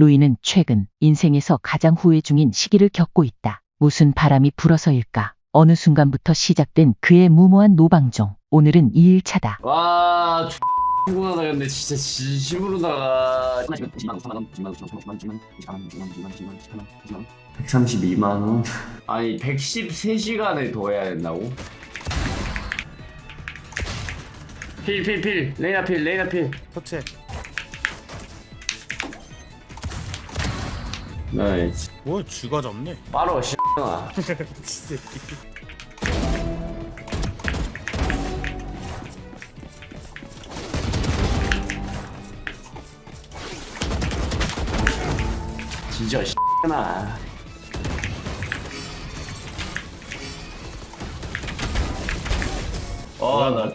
루이는 최근 인생에서 가장 후회 중인 시기를 겪고 있다. 무슨 바람이 불어서일까? 어느 순간부터 시작된 그의 무모한 노방종. 오늘은 2일차다. 와, 피곤하다 근데 진짜 진심으로다가 132만 원. 아니 113시간을 더 해야 된다고? 필 필필 레이나 필 레이나 필 터치 나이스. 뭐 쥐가 잡네? 바로 씨X아 새끼. 진짜 씨X아 어나?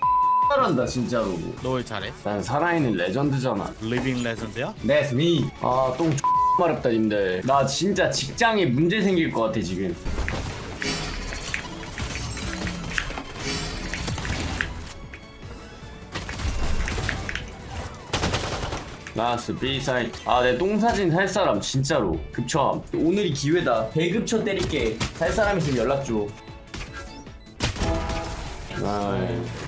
잘한다 진짜로. 너왜 잘해? 난 살아있는 레전드잖아. 리빙 레전드야? That's me. 아, 똥 마렵다, 님들. 나 진짜 직장에 문제 생길 것 같아, 지금. 나스 B사인. 아내 똥사진 살 사람 진짜로. 급처함. 오늘이 기회다. 대급처 때릴게. 살 사람 있으면 연락 줘. 아이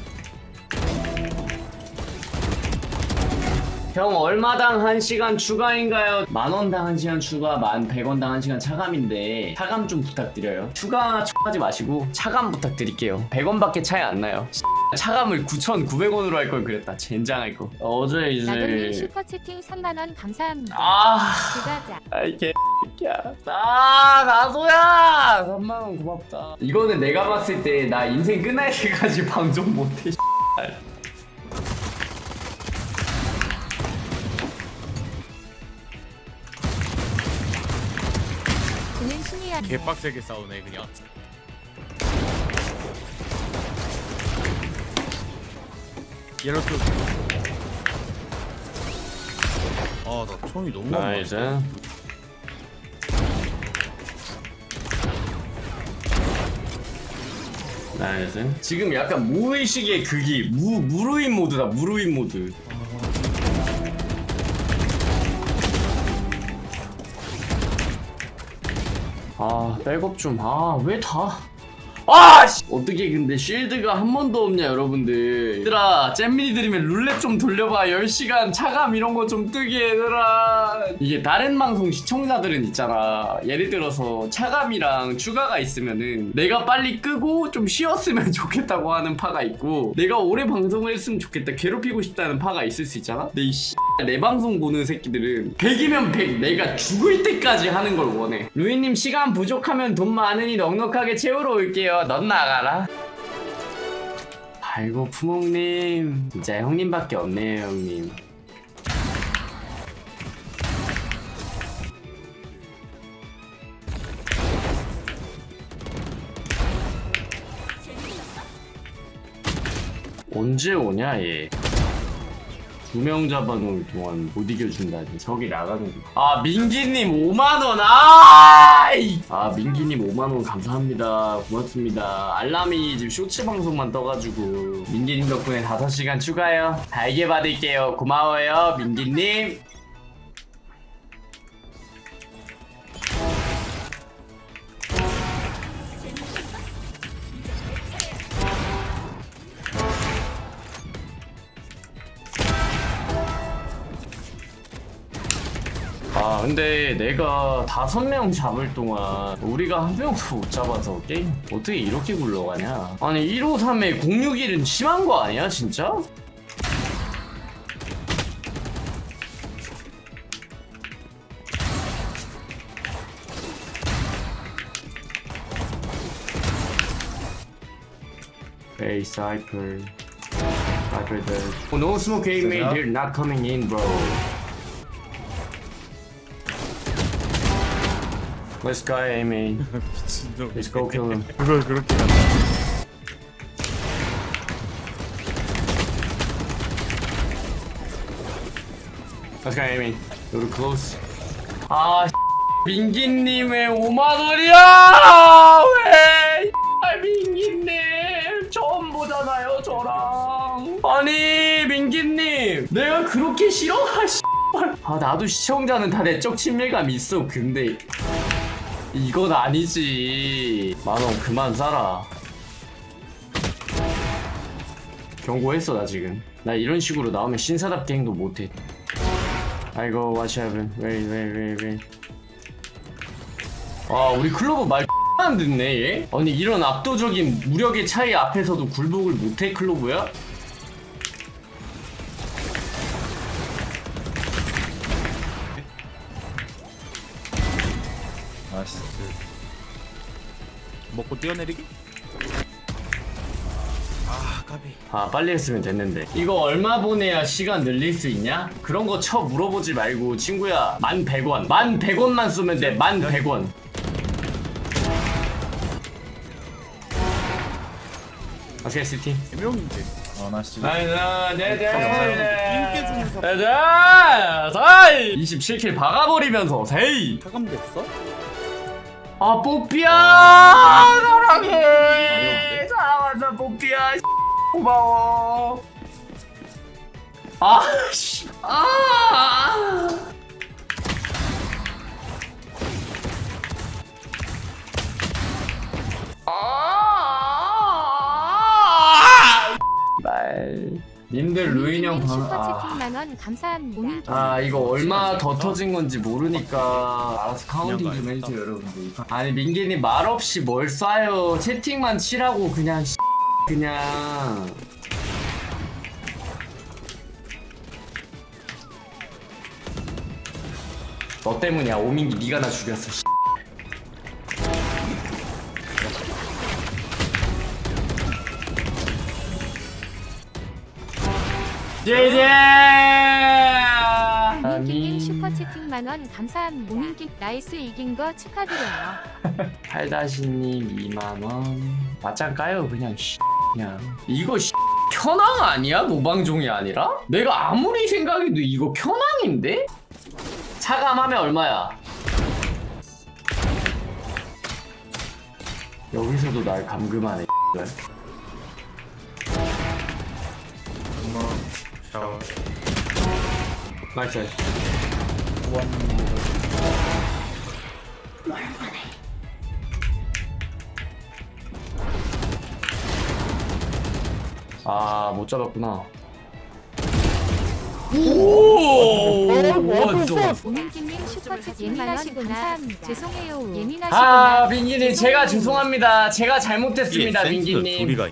형 얼마당 1시간 추가인가요? 만 원당 1시간 추가, 만 100원당 1시간 차감인데 차감 좀 부탁드려요. 추가 하지 마시고 차감 부탁드릴게요. 100원밖에 차이 안 나요. 차감을 9,900원으로 할 걸 그랬다. 젠장할 거. 어제 이제 슈퍼 채팅 3만 원 감사합니다. 아 그가자. 아이 개새끼야. 아 나도야! 3만원 고맙다. 이거는 내가 봤을 때 나 인생 끝날 때까지 방송 못해 개빡세게 싸우네 그냥. 이렇게 아나 총이 너무 많아. 나이스. 나이스. 지금 약간 무의식의 극이 무, 무루인 모드다 무루인 모드. 아 백업 좀아왜 다 아! 씨. 어떻게 근데 쉴드가 한 번도 없냐 여러분들 얘들아 잼민이 들이면 룰렛 좀 돌려봐 10시간 차감 이런 거 좀 뜨게 얘들아 이게 다른 방송 시청자들은 있잖아 예를 들어서 차감이랑 추가가 있으면은 내가 빨리 끄고 좀 쉬었으면 좋겠다고 하는 파가 있고 내가 오래 방송을 했으면 좋겠다 괴롭히고 싶다는 파가 있을 수 있잖아 근데 이 씨. 내 방송 보는 새끼들은 100이면 100 내가 죽을 때까지 하는 걸 원해. 루이님 시간 부족하면 돈 많으니 넉넉하게 채우러 올게요. 넌 나가라. 아이고 푸몽님. 진짜 형님밖에 없네요 형님. 언제 오냐 얘 두 명 잡아놓을 동안 못 이겨준다니. 저기 나가는 거. 아 민기님 5만원. 아이! 아 민기님 5만원 감사합니다. 고맙습니다. 알람이 지금 쇼츠 방송만 떠가지고. 민기님 덕분에 5시간 추가요. 달게 받을게요. 고마워요 민기님 근데 내가 다섯 명 잡을 동안 우리가 한 명도 못 잡아서 게임 어떻게 이렇게 굴러가냐 아니 153에 061은 심한 거 아니야 진짜? Hey Cypher Cypher there Oh no smoke mate they're not coming in bro Let's go, Amy. 미친놈 Let's go kill him. 그걸 그렇게 한다 Let's go, Amy. Go to close. 아, 민기님의 5만 원이야! 왜? 아, 민기님 처음 보잖아요, 저랑. 아니, 민기님, 내가 그렇게 싫어? 아, 씨. 아 나도 시청자는 다 내적 친밀감 있어 근데 이건 아니지. 만원 그만 싸라. 경고했어 나 지금. 나 이런 식으로 나오면 신사답게 행동 못해. 아이고 what happened wait wait wait wait. 아 우리 클로버 말 안 듣네 얘? 아니 이런 압도적인 무력의 차이 앞에서도 굴복을 못해 클로버야? 나이스. 먹고 뛰어내리기? 아 까비. 아 빨리 했으면 됐는데. 이거 얼마 보내야 시간 늘릴 수 있냐? 그런 거 쳐 물어보지 말고 친구야 만 100원. 만 100원만 쏘면 돼만 100원. 아스케 시티? 개명인데. 아 인게 주는 사람 자, 자, 27킬 박아버리면서 세이. 차감됐어? 아 뽀삐야! 사랑해! 사랑한다 뽀삐야. 고마워. 아씨. 아 아! 님들 루인 형 방... 슈퍼 아. 채팅 만원 감사합니다. 아 이거 얼마 더 터진 건지 모르니까 알아서 카운팅 좀 해주세요 여러분들 아니 민기님 말없이 뭘 쏴요 채팅만 치라고 그냥 씨, 그냥 너 때문이야 오민기 네가 나 죽였어 씨. 제제 오민기님 슈퍼 채팅 만원 감사합니다. 오민기 나이스 이긴 거 축하드려요. 팔다시님 2만원 맞짱 까요 그냥 씨 그냥 이거 씨 편황 아니야? 노방종이 아니라? 내가 아무리 생각해도 이거 편황인데? 차감하면 얼마야? 여기서도 날 감금하네 샤워 나이스 아못 잡았구나 오! 슈퍼 감사합니다. 죄송해요. 예민하시구나. 아 민기님 제가 죄송합니다 제가 잘못했습니다 민기님 둘이가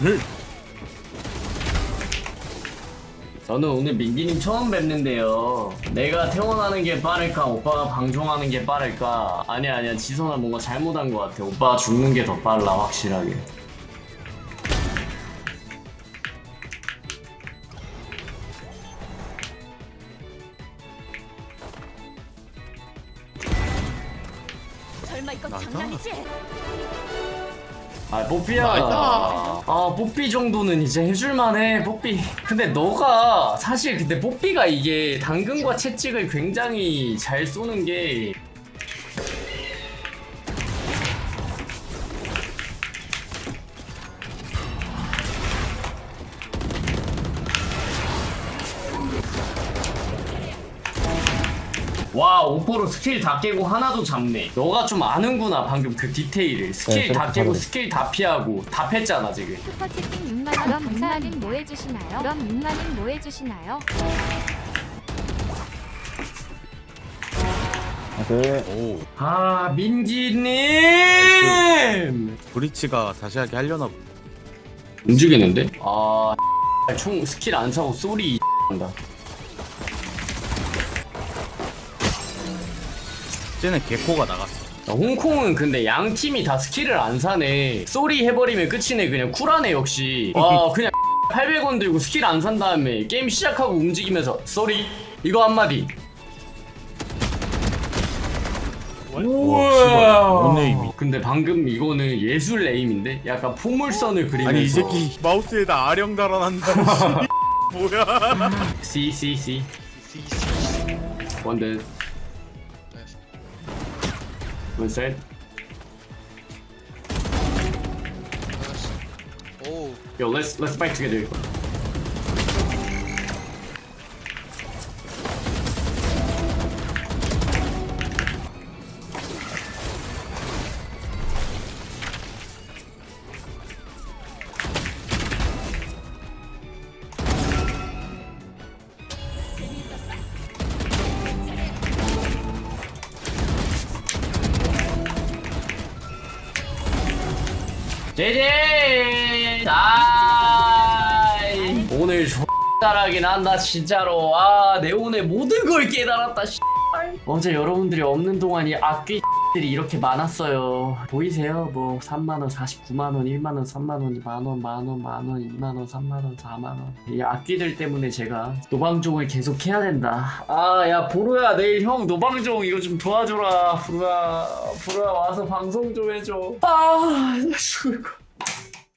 늘 저는 오늘 민기님 처음 뵙는데요. 내가 태어나는 게 빠를까 오빠가 방종하는 게 빠를까? 아니야 아니야. 지선아 뭔가 잘못한 것 같아. 오빠가 죽는 게 더 빨라 확실하게. 설마 이건 장난이지? 아 뽀삐야 나이스. 아 뽀삐 정도는 이제 해줄만해 뽀삐 근데 너가 사실 근데 뽀삐가 이게 당근과 채찍을 굉장히 잘 쏘는 게 오퍼로 스킬 다 깨고 하나도 잡네 너가 좀 아는구나 방금 그 디테일을 스킬 네, 다 깨고 바로. 스킬 다 피하고 다 팼잖아 지금 슈퍼 채팅 6만 원 그럼 6만은 뭐 해주시나요? 그럼 6만은 뭐 해주시나요? 오아 민기님 브리치가 다시 하게 하려나 보다 움직이는데? 아총 스킬 안 차고 쏘리 한다 쟤는 개코가 나갔어. 야, 홍콩은 근데 양 팀이 다 스킬을 안 사네. 쏘리 해버리면 끝이네 그냥. 쿨하네 역시. 와 그냥 800원 들고 스킬 안 산 다음에 게임 시작하고 움직이면서 쏘리. 이거 한마디. 씨발, 뭔 에임이. 근데 방금 이거는 예술 에임인데? 약간 포물선을 그리면서. 아니 이 새끼 마우스에다 아령 달아난다. 뭐야? C C C 원드 One side. Oh. Yo, let's let's fight together. 제제! 다이. 오늘 X잘하긴 한다 진짜로. 아내 오늘 모든 걸 깨달았다 씨. 어제 여러분들이 없는 동안 이 악귀 들이 이렇게 많았어요. 보이세요? 뭐 3만원 49만원 1만원 3만원 만원 만원 만원 2만원 3만원 4만원. 이 악귀들 때문에 제가 노방종을 계속 해야 된다. 아 야 보루야 내일 형 노방종 이거 좀 도와줘라. 보루야 보루야 와서 방송 좀 해줘. 아 죽을 거